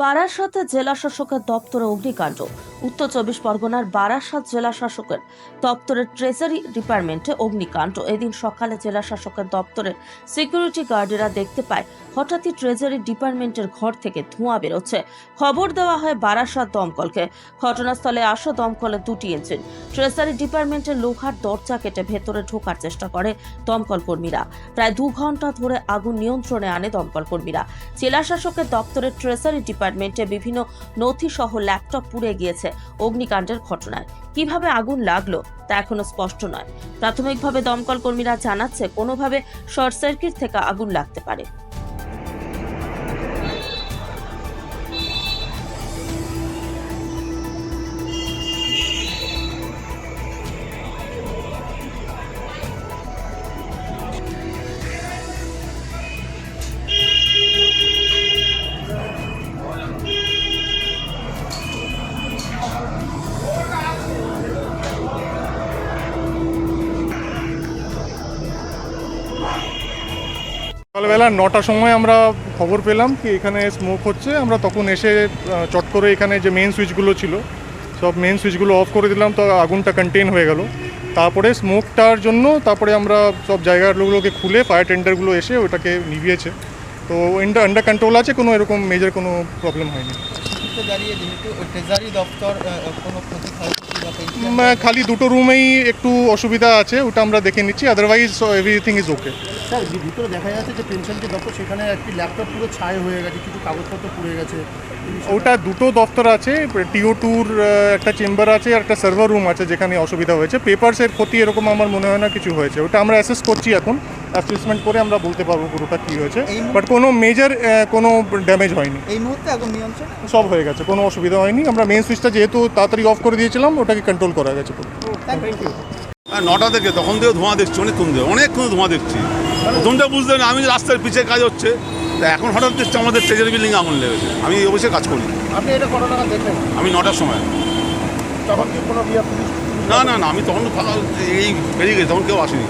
বারাসাত জেলা শাসকের দপ্তরে অগ্নিকাণ্ড। উত্তর চব্বিশ পরগনার বারাসাত জেলা শাসকের দপ্তরের ট্রেজারি ডিপার্টমেন্টে অগ্নিকাণ্ড। এদিন সকালে জেলা শাসকের দপ্তরের সিকিউরিটি গার্ডেরা দেখতে পায়, হঠাৎই ট্রেজারি ডিপার্টমেন্টের ঘর থেকে ধোঁয়া বেরোচ্ছে। খবর দেওয়া হয় বারাসাত দমকলকে। ঘটনাস্থলে আসা দমকলের দুটি ইঞ্জিন ট্রেজারি ডিপার্টমেন্টের লোহার দরজা কেটে ভেতরে ঢোকার চেষ্টা করে দমকল কর্মীরা। প্রায় দু ঘণ্টা ধরে আগুন নিয়ন্ত্রণে আনে দমকল কর্মীরা। জেলা শাসকের দপ্তরের ট্রেজারি ডিপার্টমেন্টে বিভিন্ন নথি সহ ল্যাপটপ পুড়ে গিয়েছে। অগ্নিকাণ্ডের ঘটনায়। কীভাবে আগুন লাগল তা এখনও স্পষ্ট নয়। প্রাথমিকভাবে দমকল কর্মীরা জানাচ্ছে, কোনোভাবে শর্ট সার্কিট থেকে আগুন লাগতে পারে। সকালবেলা নটার সময় আমরা খবর পেলাম কি এখানে স্মোক হচ্ছে। আমরা তখন এসে চট করে এখানে যে মেন সুইচগুলো ছিল, সব মেন সুইচগুলো অফ করে দিলাম, তো আগুনটা কন্টেন হয়ে গেল। তারপরে স্মোকটার জন্য তারপরে আমরা সব জায়গাগুলোকে খুলে ফায়ার টেন্ডারগুলো এসে ওটাকে নিভিয়েছে। তো আন্ডার আন্ডার কন্ট্রোল আছে, কোনো এরকম মেজর কোনো প্রবলেম হয়নি। দপ্তর কোনো খালি দুটো রুমেই একটু অসুবিধা আছে ওটা আমরা দেখে নিচ্ছি otherwise everything is okay sir ভিতরে দেখা যাচ্ছে যে পেনশনটি দপ্তর সেখানে একটি ল্যাপটপ পুরো ছাই হয়ে গেছে কিছু কাগজপত্র পুড়ে গেছে। ওটা দুটো দপ্তর আছে টিও টুর একটা চেম্বার আছে আর একটা সার্ভার রুম আছে যেখানে অসুবিধা হয়েছে। পেপারসের ক্ষতি এরকম আমার মনে হয় না কিছু হয়েছে। ওটা আমরা অ্যাসেস করছি এখন। অ্যাসেসমেন্ট করে আমরা বলতে পারব পুরোটা কী হয়েছে। বাট কোনো মেজর কোনো ড্যামেজ হয়নি। এই মুহূর্তে আগুন নিয়ন্ত্রণ? সব হয়ে গেছে কোনো অসুবিধা হয়নি। আমরা মেন সুইচটা যেহেতু তাড়াতাড়ি অফ করে দিয়েছিলাম ওটাকে কন্ট্রোল করা গেছে পুরো। থ্যাংক ইউ নটা থেকে তখন থেকে ধোঁয়া দেখছি অনেকক্ষণ ধরে অনেকক্ষণ ধোঁয়া দেখছি। প্রথমটা বুঝতে না আমি রাস্তার পিছে কাজ হচ্ছে। তা এখন হঠাৎ দেখছি আমাদের ট্রেজারি বিল্ডিং আগুন লেগেছে। আমি এই অবশ্যই কাজ করি। আপনি এটা কত টাকা দেখলেন? আমি নটার সময়। তখন কি কোনো না না না আমি তখন ফাঁকা এই বেরিয়ে গেছি তখন কেউ আসেনি।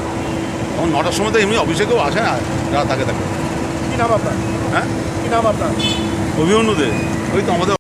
তখন নটার সময় তো এমনি অফিসে কেউ আসে না যারা থাকে থাকে কী নাম আপনার? হ্যাঁ? কী নাম আপনার? অভিমন্যুদের ওই তো আমাদের